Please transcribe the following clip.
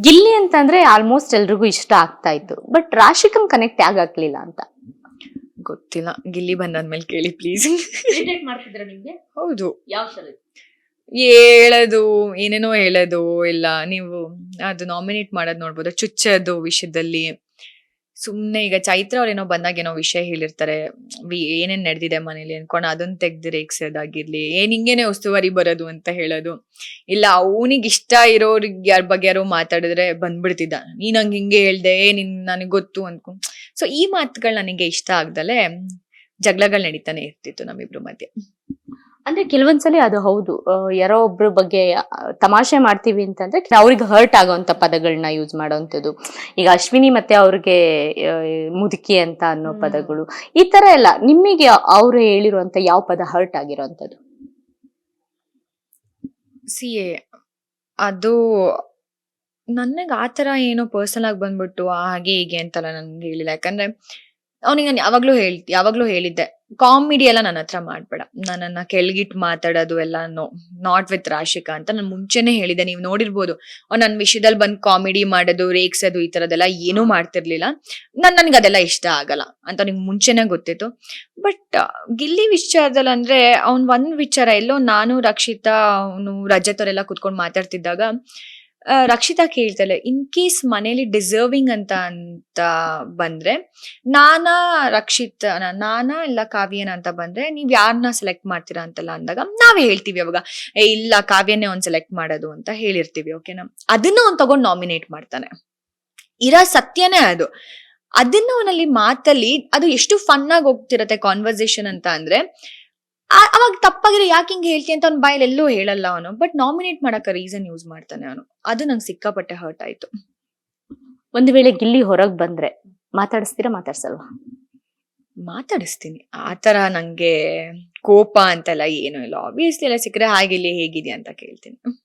ಗಿಲ್ಲಿ ಅಂತಂದ್ರೆ ಆಲ್ಮೋಸ್ಟ್ ಎಲ್ರಿಗೂ ಇಷ್ಟ ಆಗ್ತಾ ಇತ್ತು. ಬಟ್ ರಾಶಿಕಂ ಕನೆಕ್ಟ್ ಯಾಕಾಗ್ಲಿಲ್ಲ ಅಂತ? ಗೊತ್ತಿಲ್ಲ. ಗಿಲ್ಲಿ ಬಂದಾದ್ಮೇಲೆ ಕೇಳಿ ಪ್ಲೀಸ್ ಮಾಡ್ತಿದ್ರ ನಿಮ್ಗೆ? ಹೌದು. ಯಾವ ಸಲ ಹೇಳೋದು ಏನೇನೋ ಹೇಳೋದು ಇಲ್ಲ ನೀವು ಅದು ನಾಮಿನೇಟ್ ಮಾಡೋದು ನೋಡ್ಬೋದು? ಚುಚ್ಚೋದು ವಿಷಯದಲ್ಲಿ. ಸುಮ್ನೆ ಈಗ ಚೈತ್ರ ಅವ್ರೇನೋ ಬಂದಾಗ ಏನೋ ವಿಷಯ ಹೇಳಿರ್ತಾರೆ ಏನೇನ್ ನಡೆದಿದೆ ಮನೇಲಿ? ಅನ್ಕೊಂಡು ಅದನ್ನ ತೆಗ್ದು ರೇಗ್ಸೋದಾಗಿರ್ಲಿ ಏನ್ ಹಿಂಗೇನೆ ಉಸ್ತುವಾರಿ ಬರೋದು? ಅಂತ ಹೇಳೋದು. ಇಲ್ಲ, ಅವನಿಗೆ ಇಷ್ಟ ಇರೋರಿಗೆ ಯಾರ ಬಗ್ಗೆ ಯಾರೋ ಮಾತಾಡಿದ್ರೆ ಬಂದ್ಬಿಡ್ತಿದ್ದ. ನೀನ್ ಹಂಗ ಹಿಂಗೆ ಹೇಳ್ದೆ ನಿನ್, ನನಗೆ ಗೊತ್ತು ಅನ್ಕೊಂಡ್ ಸೊ ಈ ಮಾತುಗಳು ನನಗೆ ಇಷ್ಟ ಆಗ್ದಲೆ ಜಗಳಗಳು ನಡೀತಾನೆ ಇರ್ತಿತ್ತು ನಮ್ಮಿಬ್ರು ಮಧ್ಯೆ. ಅಂದ್ರೆ ಕೆಲವೊಂದ್ಸಲಿ ಅದು ಹೌದು. ಯಾರೋ ಒಬ್ರ ಬಗ್ಗೆ ತಮಾಷೆ ಮಾಡ್ತೀವಿ ಅಂತಂದ್ರೆ ಅವ್ರಿಗೆ ಹರ್ಟ್ ಆಗೋಂತ ಪದಗಳನ್ನ ಯೂಸ್ ಮಾಡೋಂಥದ್ದು ಈಗ ಅಶ್ವಿನಿ ಮತ್ತೆ ಅವ್ರಿಗೆ ಮುದುಕಿ ಅಂತ ಅನ್ನೋ ಪದಗಳು ಈ ತರ ಎಲ್ಲ ನಿಮಗೆ ಅವ್ರು ಹೇಳಿರುವಂತ ಯಾವ ಪದ ಹರ್ಟ್ ಆಗಿರೋಂಥದ್ದು ಸಿ ಎ ಅದು ನನಗೆ ಆ ಥರ ಏನೋ ಪರ್ಸನಲ್ ಆಗಿ ಬಂದ್ಬಿಟ್ಟು ಹಾಗೆ ಹೀಗೆ ಅಂತಲ್ಲ ನನ್ಗೆ ಹೇಳಿಲ್ಲ. ಯಾಕಂದ್ರೆ ಅವನಿಗೆ ನಾನು ಯಾವಾಗ್ಲೂ ಹೇಳ್ತಿ ಯಾವಾಗ್ಲೂ ಹೇಳಿದ್ದೆ ಕಾಮಿಡಿ ಎಲ್ಲ ನನ್ನ ಹತ್ರ ಮಾಡ್ಬೇಡ. ನನ್ನನ್ನ ಕೆಳಗಿಟ್ ಮಾತಾಡೋದು ಎಲ್ಲ ನೋ ನಾಟ್ ವಿತ್ ರಾಶಿಕಾ ಅಂತ ನಾನು ಮುಂಚೆನೆ ಹೇಳಿದ್ದೆ. ನೀವು ನೋಡಿರ್ಬೋದು, ಅವ್ನು ನನ್ನ ವಿಷಯದಲ್ಲಿ ಬಂದು ಕಾಮಿಡಿ ಮಾಡೋದು, ರೇಗ್ಸೋದು ಈ ಥರದ್ದೆಲ್ಲ ಏನೂ ಮಾಡ್ತಿರ್ಲಿಲ್ಲ. ನನ್ ನನಗೆ ಅದೆಲ್ಲ ಇಷ್ಟ ಆಗಲ್ಲ ಅಂತ ನಿಮ್ಗೆ ಮುಂಚೆನೆ ಗೊತ್ತಿತ್ತು. ಬಟ್ ಗಿಲ್ಲಿ ವಿಚಾರದಲ್ಲಿ ಅಂದ್ರೆ ಅವ್ನ್ ಒಂದ್ ವಿಚಾರ ಎಲ್ಲೋ ನಾನು ರಕ್ಷಿತಾ ಅವನು ರಜತ್ ಅವರೆಲ್ಲ ಕುತ್ಕೊಂಡು ಮಾತಾಡ್ತಿದ್ದಾಗ ರಕ್ಷಿತಾ ಕೇಳ್ತಾಳೆ ಇನ್ ಕೇಸ್ ಮನೇಲಿ ಡಿಸರ್ವಿಂಗ್ ಅಂತ ಅಂತ ಬಂದ್ರೆ, ನಾನಾ ರಕ್ಷಿತ, ನಾನಾ ಇಲ್ಲ ಕಾವ್ಯನ ಅಂತ ಬಂದ್ರೆ, ನೀವ್ ಯಾರನ್ನ ಸೆಲೆಕ್ಟ್ ಮಾಡ್ತೀರಾ ಅಂತೆಲ್ಲ ಅಂದಾಗ ನಾವೇ ಹೇಳ್ತೀವಿ ಅವಾಗ, ಏ, ಇಲ್ಲ, ಕಾವ್ಯನೇ ಒಂದ್ ಸೆಲೆಕ್ಟ್ ಮಾಡೋದು ಅಂತ ಹೇಳಿರ್ತೀವಿ, ಓಕೆನಾ? ಅದನ್ನ ಅವ್ನ್ ತಗೊಂಡ್ ನಾಮಿನೇಟ್ ಮಾಡ್ತಾನೆ. ಇರೋ ಸತ್ಯನೇ ಅದು. ಅದನ್ನ ಅವನಲ್ಲಿ ಮಾತಲ್ಲಿ ಅದು ಎಷ್ಟು ಫನ್ ಆಗಿ ಹೋಗ್ತಿರತ್ತೆ ಕಾನ್ವರ್ಸೇಷನ್ ಅಂತ ಅಂದ್ರೆ ಅವಾಗ ತಪ್ಪಾಗಿರೋ ಯಾಕೆ ಹಿಂಗೆ ಹೇಳ್ತಿ ಅಂತ ಅವ್ನ ಬಾಯಲ್ಲಿ ಎಲ್ಲೂ ಹೇಳಲ್ಲ ಅವನು. ಬಟ್ ನಾಮಿನೇಟ್ ಮಾಡಕ್ಕೆ ರೀಸನ್ ಯೂಸ್ ಮಾಡ್ತಾನೆ ಅವನು. ಅದು ನಂಗೆ ಸಿಕ್ಕಾಪಟ್ಟೆ ಹರ್ಟ್ ಆಯ್ತು. ಒಂದು ವೇಳೆ ಗಿಲ್ಲಿ ಹೊರಗೆ ಬಂದ್ರೆ ಮಾತಾಡಿಸ್ತೀರಾ ಮಾತಾಡ್ಸಲ್ವಾ? ಮಾತಾಡಿಸ್ತೀನಿ. ಆ ತರ ನಂಗೆ ಕೋಪ ಅಂತೆಲ್ಲ ಏನೂ ಇಲ್ಲ. ಆಬ್ವಿಯಸ್ಲಿ ಎಲ್ಲ ಸಿಕ್ಕರೆ ಹಾಗಿಲ್ಲಿ ಹೇಗಿದೆ ಅಂತ ಕೇಳ್ತೀನಿ.